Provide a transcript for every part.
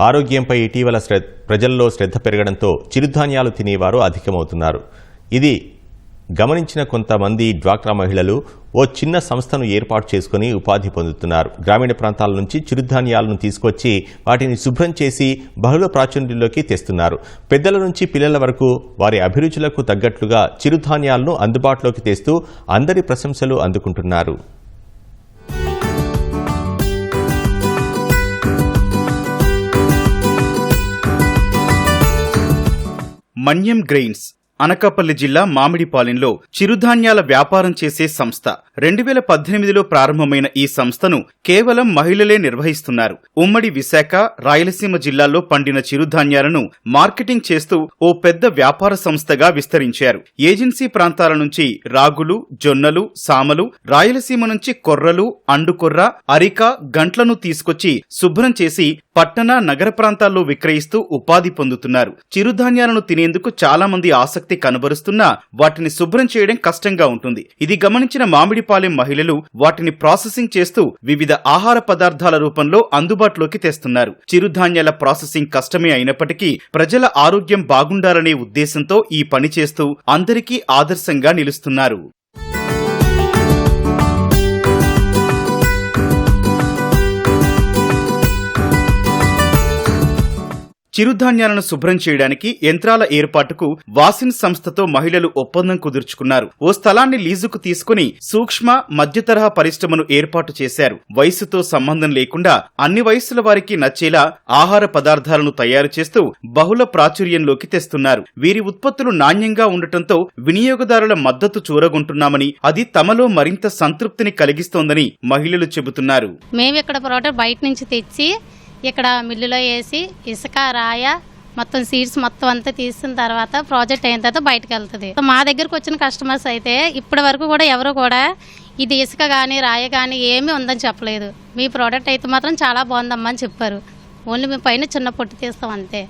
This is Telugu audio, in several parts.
ఆరోగ్యంపై ఇటీవల ప్రజల్లో శ్రద్ధ పెరగడంతో చిరుధాన్యాలు తినేవారు అధికమవుతున్నారు. ఇది గమనించిన కొంతమంది డ్వాక్రా మహిళలు ఓ చిన్న సంస్థను ఏర్పాటు చేసుకుని ఉపాధి పొందుతున్నారు. గ్రామీణ ప్రాంతాల నుంచి చిరుధాన్యాలను తీసుకొచ్చి వాటిని శుభ్రం చేసి బహుళ ప్రాచుర్యంలోకి తెస్తున్నారు. పెద్దల నుంచి పిల్లల వరకు వారి అభిరుచులకు తగ్గట్లుగా చిరుధాన్యాలను అందుబాటులోకి తెస్తూ అందరి ప్రశంసలు అందుకుంటున్నారు. మన్యం గ్రెయిన్స్ అనకాపల్లి జిల్లా మామిడిపాలెంలో చిరుధాన్యాల వ్యాపారం చేసే సంస్థ. రెండు వేల పద్దెనిమిదిలో ప్రారంభమైన ఈ సంస్థను కేవలం మహిళలే నిర్వహిస్తున్నారు. ఉమ్మడి విశాఖ రాయలసీమ జిల్లాల్లో పండిన చిరుధాన్యాలను మార్కెటింగ్ చేస్తూ ఓ పెద్ద వ్యాపార సంస్థగా విస్తరించారు. ఏజెన్సీ ప్రాంతాల నుంచి రాగులు జొన్నలు సామలు రాయలసీమ నుంచి కొర్రలు అండుకొర్ర అరిక గంట్లను తీసుకొచ్చి శుభ్రం చేసి పట్టణ నగర ప్రాంతాల్లో విక్రయిస్తూ ఉపాధి పొందుతున్నారు. చిరుధాన్యాలను తినేందుకు చాలా మంది ఆసక్తి కనబరుస్తున్నా వాటిని శుభ్రం చేయడం కష్టంగా ఉంటుంది. ఇది గమనించిన మామిడిపాలెం మహిళలు వాటిని ప్రాసెసింగ్ చేస్తూ వివిధ ఆహార పదార్థాల రూపంలో అందుబాటులోకి తెస్తున్నారు. చిరుధాన్యాల ప్రాసెసింగ్ కష్టమే అయినప్పటికీ ప్రజల ఆరోగ్యం బాగుండాలనే ఉద్దేశంతో ఈ పని చేస్తూ అందరికీ ఆదర్శంగా నిలుస్తున్నారు. చిరుధాన్యాలను శుభ్రం చేయడానికి యంత్రాల ఏర్పాటుకు వాసిన్ సంస్థతో మహిళలు ఒప్పందం కుదుర్చుకున్నారు. ఓ స్థలాన్ని లీజుకు తీసుకుని సూక్ష్మ మధ్యతరహా పరిశ్రమను ఏర్పాటు చేశారు. వయసుతో సంబంధం లేకుండా అన్ని వయసుల వారికి నచ్చేలా ఆహార పదార్థాలను తయారు చేస్తూ బహుళ ప్రాచుర్యంలోకి తెస్తున్నారు. వీరి ఉత్పత్తులు నాణ్యంగా ఉండటంతో వినియోగదారుల మద్దతు చూరగొంటున్నామని అది తమలో మరింత సంతృప్తిని కలిగిస్తోందని మహిళలు చెబుతున్నారు. మేము ఇక్కడ ప్రోడక్ట్ బయట నుంచి తెచ్చి ఇక్కడ మిల్లులో వేసి ఇసుక రాయ మొత్తం సీడ్స్ మొత్తం అంతా తీసిన తర్వాత ప్రాజెక్ట్ అయిన తర్వాత బయటకు వెళ్తుంది. మా దగ్గరకు వచ్చిన కస్టమర్స్ అయితే ఇప్పటి వరకు కూడా ఎవరు కూడా ఇది ఇసుక కానీ రాయ కానీ ఏమీ ఉందని చెప్పలేదు. మీ ప్రోడక్ట్ అయితే మాత్రం చాలా బాగుందమ్మా అని చెప్పారు. ఓన్లీ మేము పైన చిన్న పొట్టు తీస్తాం అంతే.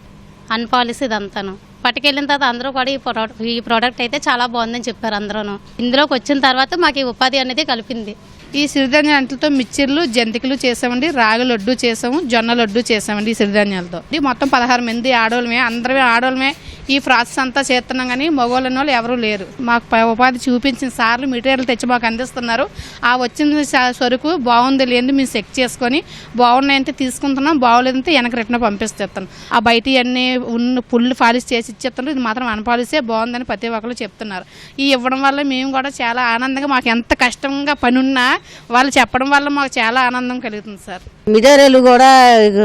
అన్పాలిసి ఇదంతాను. పట్టుకెళ్ళిన తర్వాత అందరూ కూడా ఈ ప్రోడక్ట్ ఈ ప్రోడక్ట్ అయితే చాలా బాగుందని చెప్పారు అందరూ ఇందులోకి వచ్చిన తర్వాత మాకు ఈ ఉపాధి అనేది కలిపింది. ఈ సిరిధాన్య అంటలతో మిక్చర్లు జంతికలు చేసామండి రాగి లడ్డు చేసాము జొన్న లడ్డు చేసామండి ఈ సిరిధాన్యాలతో. ఇది మొత్తం పదహారు మంది ఆడవాళ్ళమే అందరమే ఆడవాళ్ళమే ఈ ప్రాసెస్ అంతా చేస్తున్నాం కానీ మగవాళ్ళని వాళ్ళు ఎవరూ లేరు. మాకు ఉపాధి చూపించిన సార్లు మెటీరియల్ తెచ్చి మాకు అందిస్తున్నారు. ఆ వచ్చిన సరుకు బాగుంది లేని మేము చెక్ చేసుకొని బాగున్నాయంటే తీసుకుంటున్నాం బాగోలేదంటే వెనక రిటర్న్ పంపిస్తాను ఆ బయట అన్ని ఉన్న పుల్లు పాలిష్ చేసి ఇచ్చేస్తున్నారు. ఇది మాత్రం అనపాలిసే బాగుందని ప్రతి ఒక్కరు చెప్తున్నారు. ఈ ఇవ్వడం వల్ల మేము కూడా చాలా ఆనందంగా మాకు ఎంత కష్టంగా పని ఉన్నా వాళ్ళు చెప్పడం వల్ల మాకు చాలా ఆనందం కలుగుతుంది సార్. మిదేరేలు కూడా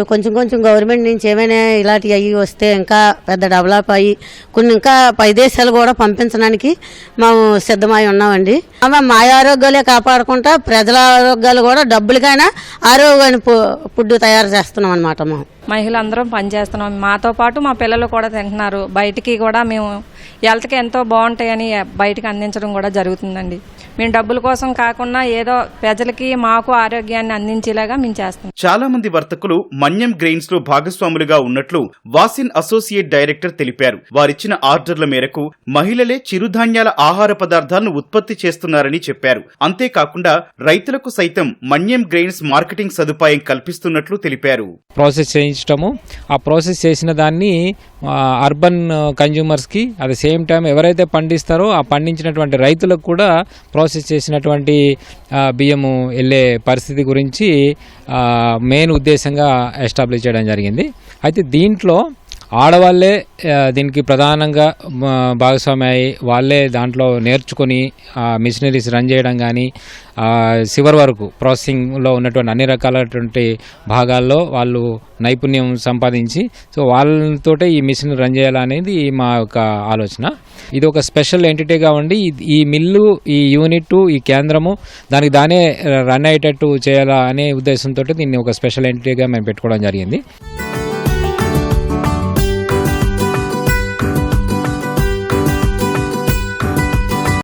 కొంచెం కొంచెం గవర్నమెంట్ నుంచి ఏమైనా ఇలాంటివి అయ్యి వస్తే ఇంకా పెద్ద డెవలప్ అయ్యి కొన్ని ఇంకా పై దేశాలు కూడా పంపించడానికి మేము సిద్ధమై ఉన్నామండి. మా ఆరోగ్యాలే కాపాడుకుంటా ప్రజల ఆరోగ్యాలు కూడా డబ్బులకైనా ఆరోగ్యాన్ని ఫుడ్ తయారు చేస్తున్నాం అనమాట మేము మహిళలందరం పనిచేస్తున్నాం. మాతో పాటు మా పిల్లలు కూడా తింటున్నారు. బయటికి కూడా మేము హెల్త్కి ఎంతో బాగుంటాయని బయటికి అందించడం కూడా జరుగుతుందండి. మేము డబ్బుల కోసం కాకుండా ఏదో ప్రజలకి మాకు ఆరోగ్యాన్ని అందించేలాగా మేము చేస్తున్నాం. చాలా మంది వర్తకులు మన్యం గ్రెయిన్స్లో భాగస్వాములుగా ఉన్నట్లు వాసిన్ అసోసియేట్ డైరెక్టర్ తెలిపారు. వారిచ్చిన ఆర్డర్ల మేరకు మహిళలే చిరుధాన్యాల ఆహార పదార్థాలను ఉత్పత్తి చేస్తున్నారని చెప్పారు. అంతేకాకుండా రైతులకు సైతం మన్యం గ్రెయిన్స్ మార్కెటింగ్ సదుపాయం కల్పిస్తున్నట్లు తెలిపారు. ప్రాసెస్ చేయించటము. ఆ ప్రాసెస్ చేసిన దాన్ని అర్బన్ కన్జ్యూమర్స్కి అట్ ద సేమ్ టైం ఎవరైతే పండిస్తారో ఆ పండించినటువంటి రైతులకు కూడా ప్రాసెస్ చేసినటువంటి బియ్యము వెళ్ళే పరిస్థితి గురించి మెయిన్ ఉద్దేశంగా ఎస్టాబ్లిష్ చేయడం జరిగింది. అయితే దీంట్లో ఆడవాళ్ళే దీనికి ప్రధానంగా భాగస్వామి అయి వాళ్ళే దాంట్లో నేర్చుకొని మిషనరీస్ రన్ చేయడం కానీ చివరి వరకు ప్రాసెసింగ్లో ఉన్నటువంటి అన్ని రకాలటువంటి భాగాల్లో వాళ్ళు నైపుణ్యం సంపాదించి సో వాళ్ళతోటే ఈ మిషన్ రన్ చేయాలనేది మా యొక్క ఆలోచన. ఇది ఒక స్పెషల్ ఎంటిటీగా ఉండి ఈ- ఈ మిల్లు ఈ యూనిట్ ఈ కేంద్రము దానికి దానే రన్ అయ్యేటట్టు చేయాలా అనే ఉద్దేశంతో దీన్ని ఒక స్పెషల్ ఎంటిటీగా మేము పెట్టుకోవడం జరిగింది.